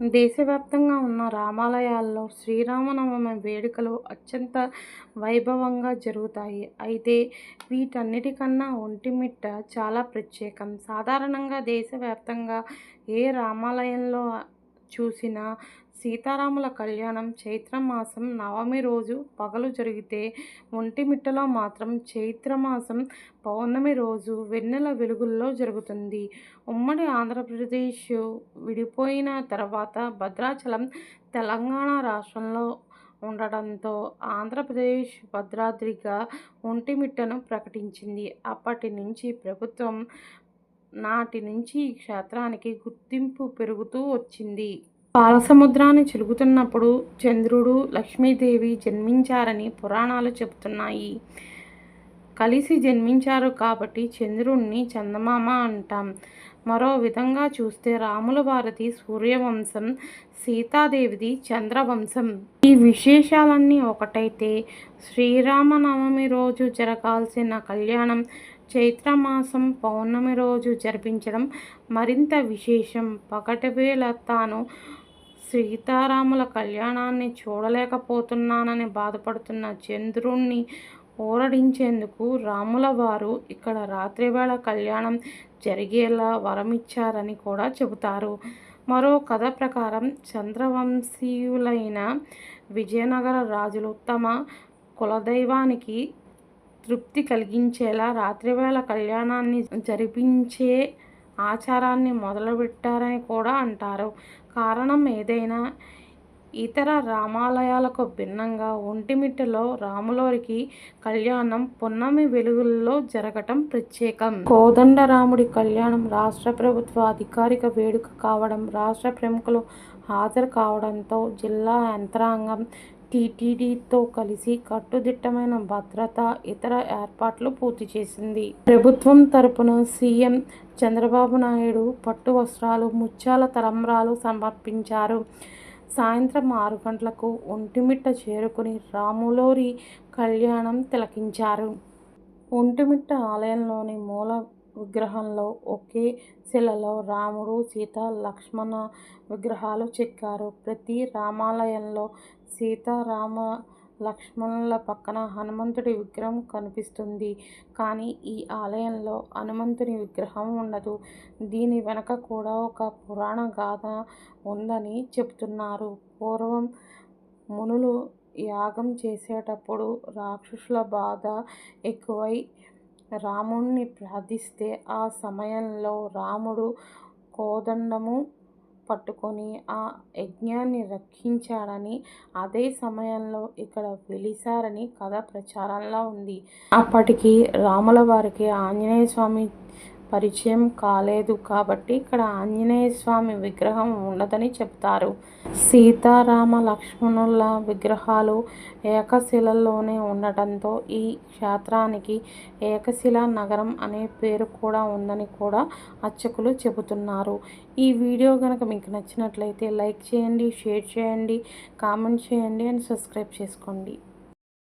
దేశవ్యాప్తంగా ఉన్న రామాలయాల్లో శ్రీరామనవమి వేడుకలు అత్యంత వైభవంగా జరుగుతాయి. అయితే వీటన్నిటికన్నా ఒంటిమిట్ట చాలా ప్రత్యేకం. సాధారణంగా దేశవ్యాప్తంగా ఏ రామాలయంలో చూసిన సీతారాముల కళ్యాణం చైత్రమాసం నవమి రోజు పగలు జరిగితే ఒంటిమిట్టలో మాత్రం చైత్రమాసం పౌర్ణమి రోజు వెన్నెల వెలుగుల్లో జరుగుతుంది. ఉమ్మడి ఆంధ్రప్రదేశ్ విడిపోయిన తర్వాత భద్రాచలం తెలంగాణ రాష్ట్రంలో ఉండడంతో ఆంధ్రప్రదేశ్ భద్రాద్రిగా ఒంటిమిట్టను ప్రకటించింది. అప్పటి నుంచి ప్రభుత్వం నాటి నుంచి ఈ క్షేత్రానికి గుర్తింపు పెరుగుతూ వచ్చింది. పాలసముద్రాన్ని చిలుగుతున్నప్పుడు చంద్రుడు, లక్ష్మీదేవి జన్మించారని పురాణాలు చెబుతున్నాయి. కలిసి జన్మించారు కాబట్టి చంద్రుణ్ణి చందమామ అంటాం. మరో విధంగా చూస్తే రాముల భారతి సూర్యవంశం, సీతాదేవిది చంద్రవంశం. ఈ విశేషాలన్నీ ఒకటైతే శ్రీరామనవమి రోజు జరగాల్సిన కళ్యాణం చైత్రమాసం పౌర్ణమి రోజు జరిపించడం మరింత విశేషం. పగటివేళ తాను సీతారాముల కళ్యాణాన్ని చూడలేకపోతున్నానని బాధపడుతున్న చంద్రుణ్ణి ఊరడించేందుకు రాములవారు ఇక్కడ రాత్రివేళ కళ్యాణం జరిగేలా వరమిచ్చారని కూడా చెబుతారు. మరో కథ ప్రకారం చంద్రవంశీయులైన విజయనగర రాజులు తమ కులదైవానికి తృప్తి కలిగించేలా రాత్రివేళ కళ్యాణాన్ని జరిపించే ఆచారాన్ని మొదలుపెట్టారని కూడా అంటారు. కారణం ఏదైనా ఇతర రామాలయాలకు భిన్నంగా ఒంటిమిట్టలో రాములోరికి కళ్యాణం పున్నమి వెలుగుల్లో జరగటం ప్రత్యేకం. కోదండరాముడి కళ్యాణం రాష్ట్ర ప్రభుత్వ అధికారిక వేడుక కావడం, రాష్ట్ర ప్రముఖులు హాజరు కావడంతో జిల్లా యంత్రాంగం టీటీడీతో కలిసి కట్టుదిట్టమైన భద్రత ఇతర ఏర్పాట్లు పూర్తి చేసింది. ప్రభుత్వం తరపున సీఎం చంద్రబాబు నాయుడు పట్టు వస్త్రాలు, ముత్యాల తలంబ్రాలు సమర్పించారు. సాయంత్రం ఆరు గంటలకు ఒంటిమిట్ట చేరుకుని రాములోరి కళ్యాణం తిలకించారు. ఒంటిమిట్ట ఆలయంలోని మూల విగ్రహంలో ఒకే శిలలో రాముడు, సీత, లక్ష్మణ విగ్రహాలు చెక్కారు. ప్రతి రామాలయంలో సీతారామ లక్ష్మణుల పక్కన హనుమంతుడి విగ్రహం కనిపిస్తుంది. కానీ ఈ ఆలయంలో హనుమంతుని విగ్రహం ఉండదు. దీని వెనక కూడా ఒక పురాణ గాథ ఉందని చెప్తున్నారు పూర్వం మునులు యాగం చేసేటప్పుడు రాక్షసుల బాధ ఎక్కువై రాముణ్ణి ప్రార్థిస్తే ఆ సమయంలో రాముడు కోదండము పట్టుకొని ఆ యజ్ఞాన్ని రక్షించాడని, అదే సమయంలో ఇక్కడ వెలిశారని కథ ప్రచారంలో ఉంది. అప్పటికి రాముల వారికి ఆంజనేయ స్వామి పరిచయం కాలేదు కాబట్టి ఇక్కడ ఆంజనేయస్వామి విగ్రహం ఉండదని చెప్తారు సీతారామ లక్ష్మణుల విగ్రహాలు ఏకశిలలోనే ఉండటంతో ఈ క్షేత్రానికి ఏకశిల నగరం అనే పేరు కూడా ఉందని కూడా అర్చకులు చెబుతున్నారు. ఈ వీడియో గనక మీకు నచ్చినట్లయితే లైక్ చేయండి, షేర్ చేయండి, కామెంట్ చేయండి అండ్ సబ్స్క్రైబ్ చేసుకోండి.